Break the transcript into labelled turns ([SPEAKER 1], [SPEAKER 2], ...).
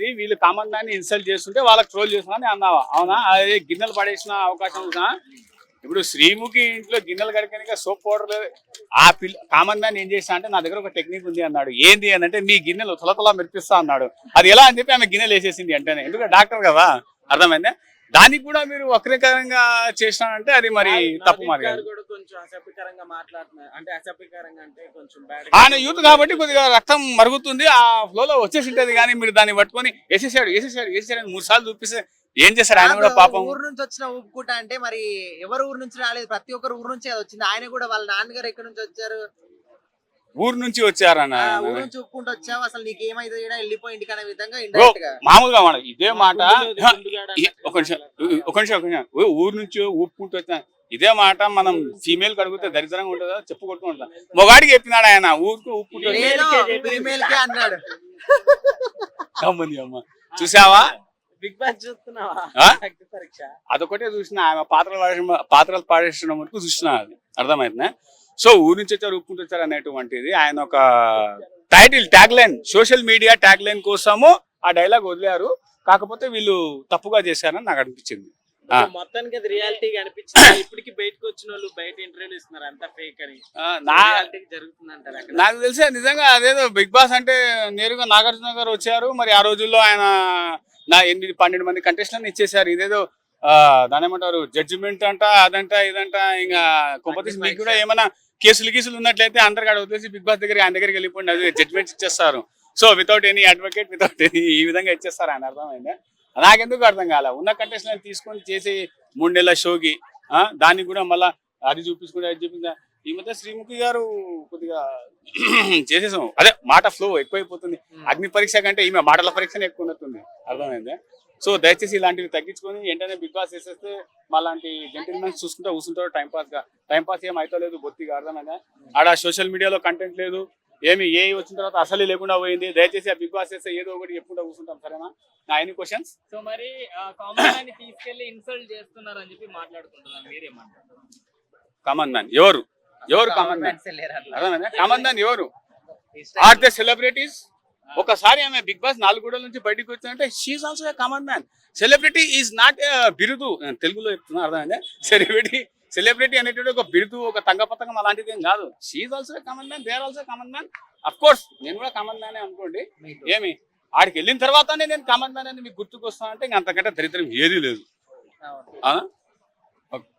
[SPEAKER 1] వీళ్ళు common man insult చేస్తుంటే వాళ్ళకి ట్రోల్ చేస్తున్నా అన్నావా? అవునా? అదే గిన్నెలు పడేసిన అవకాశం ఉందా? ఇప్పుడు శ్రీముఖి ఇంట్లో గిన్నెలు కడకనిక సోప్ పౌడర్. ఆ పిల్ల కామన్ మ్యాన్ ఏం చేసా అంటే నా దగ్గర ఒక టెక్నిక్ ఉంది అన్నాడు. ఏంది అని అంటే మీ గిన్నెలు తొలతలా మెరిపిస్తా అన్నాడు. అది ఎలా అని చెప్పి ఆమె గిన్నెలు వేసేసింది అంటేనే. ఎందుకంటే డాక్టర్ కదా అర్థమైందా? దానికి కూడా మీరు వక్రీకరంగా చేసినానంటే అది మరి తప్పు మరి
[SPEAKER 2] అసభ్యకరంగా మాట్లాడుతున్నారు అంటే అసభ్యకరంగా అంటే కొంచెం బ్యాడ్
[SPEAKER 1] ఆయన యూత్ కాబట్టి కొద్దిగా రక్తం మరుగుతుంది ఆ ఫ్లోలో వచ్చేసి ఉంటది కానీ మీరు దాన్ని పట్టుకొని వేసేసాడు వేసేసాడు వేసేసాడు అని మూడు సార్లు చూపిస్తే ఏం చేస్తారు ఆయన కూడా పాపం.
[SPEAKER 3] ఊరు నుంచి వచ్చిన ఊపుకుంటా అంటే మరి ఎవరు ఊరు నుంచి రాలేదు? ప్రతి ఒక్కరు ఊరు నుంచి వచ్చింది. ఆయన కూడా వాళ్ళ నాన్నగారు ఎక్కడి నుంచి వచ్చారు?
[SPEAKER 1] ఊరు నుంచి వచ్చారన్న
[SPEAKER 3] ఊరు నుంచి ఒప్పుకుంటూ వచ్చావు అసలు నీకు ఏమైతే వెళ్ళిపోయి ఇంటికి అనే విధంగా
[SPEAKER 1] బ్రో
[SPEAKER 3] ఇండైరెక్ట్గా.
[SPEAKER 1] మామూలుగా మాట ఇదే మాట. ఒక నిమిషం ఒక నిమిషం ఒక నిమిషం. ఊరు నుంచి ఊపుకుంటూ వచ్చిన ఇదే మాట మనం ఫీమేల్ కడిగితే దరిద్రంగా ఉంటుందా? చెప్పు కొట్టుకుంటా. మొగాడికి చెప్పినాడు ఆయన ఊరికి అమ్మ. చూసావా?
[SPEAKER 2] బిగ్ బాస్ చూస్తున్నావా?
[SPEAKER 1] అదొకటే చూసిన ఆమె పాత్రలు పాడేసిన పాత్రలు పాడేసిన వరకు చూసిన అది అర్థమైందా? సో ఊరి నుంచి వచ్చారు ఊపుకుంటూ వచ్చారు అనేటువంటిది ఆయన ఒక title tag line social media tag line కోసము ఆ డైలాగ్ వదిలారు. కాకపోతే వీళ్ళు తప్పుగా చేశారని నాకు అనిపించింది.
[SPEAKER 2] మొత్తానికి అది రియాలిటీ అనిపించింది? ఇప్పటికి బయటకు వచ్చిన వాళ్ళు బయట ఇంటర్వ్యూలు ఇస్తున్నారు అంతా ఫేక్ అని. జరుగుతుంది అక్కడ?
[SPEAKER 1] నాకు తెలిసి నిజంగా అదేదో బిగ్ బాస్ అంటే నేరుగా నాగార్జున గారు వచ్చారు మరి ఆ రోజుల్లో ఆయన నా ఎనిమిది పన్నెండు మంది కంటెస్టెంట్ ఇచ్చేసారు ఇదేదో దాని ఏమంటారు జడ్జిమెంట్ అంట అదంట ఇదంట ఇంకా కొంపతీసి మీకు కూడా ఏమైనా కేసులు గీసులు ఉన్నట్లయితే అందరు కాడ వదిలేసి బిగ్ బాస్ దగ్గర ఆయన దగ్గరికి వెళ్ళిపోండి అది జడ్జిమెంట్ ఇచ్చేస్తారు. So without any advocate without any ఈ విధంగా ఇచ్చేస్తారు ఆయన అర్థమైందా? నాకెందుకు అర్థం కాల. ఉన్న కంటెస్టెంట్ తీసుకొని చేసి మూడు నెలల షోకి ఆ, దానికి కూడా మళ్ళా అది చూపించుకుంటే అది చూపించా ఈ మధ్య శ్రీముఖి గారు కొద్దిగా చేసేసాం అదే మాట ఫ్లో ఎక్కువైపోతుంది. అగ్ని పరీక్ష కంటే ఈమె మాటల పరీక్షనే ఎక్కువ ఉన్నట్టుంది. అర్థమైందా. సో దయచేసి ఇలాంటివి తగ్గించుకొని వెంటనే బిగ్ బాస్ వేసేస్తే మాలాంటి జెంటిల్మెన్స్ చూసుకుంటూ కూర్చుంటారు. టైం పాస్గా. టైం పాస్ ఏం అవుతలేదు బొత్తిగా అర్థమైందా? ఆడ సోషల్ మీడియాలో కంటెంట్ లేదు. ఏమి ఏ వచ్చిన తర్వాత అసలే లేకుండా పోయింది. దయచేసి ఆ బిగ్ బాస్ వేస్తే ఏదో ఒకటి చెప్పుకుంటూ కూర్చుంటాం సరేనా? నా ఎన్ని క్వశ్చన్స్
[SPEAKER 4] సో మరి కామన్ తీసుకెళ్ళి ఇన్సల్ట్ చేస్తున్నారు అని చెప్పి మాట్లాడుకుంటున్నారు మీరేమంటారు?
[SPEAKER 1] కామన్ మ్యాన్ ఎవరు? ఎవరు కామన్ మ్యాన్ అర్థమైందా? కామన్ మ్యాన్ ఎవరు? ఆర్ ద సెలబ్రిటీస్ ఒకసారి ఆమె బిగ్ బాస్ నాలుగు గోడల నుంచి బయటకు వచ్చిందంటే she also common man celebrity is not బిరుదు. తెలుగులో చెప్తున్నా అర్థమైందా? సెలబ్రిటీ సెలబ్రిటీ అనేటువంటి ఒక బిరుదు ఒక తంగ పతంగం అలాంటిది ఏం కాదు. She also common man they are also common man of course నేను కూడా కామన్ మ్యాన్ అనుకోండి. ఏమి? ఆడికి వెళ్ళిన తర్వాతనే నేను కామన్ మ్యాన్ అని మీకు గుర్తుకొస్తానంటే ఇంకా అంతకంటే దరిద్రం ఏదీ లేదు. అవునా.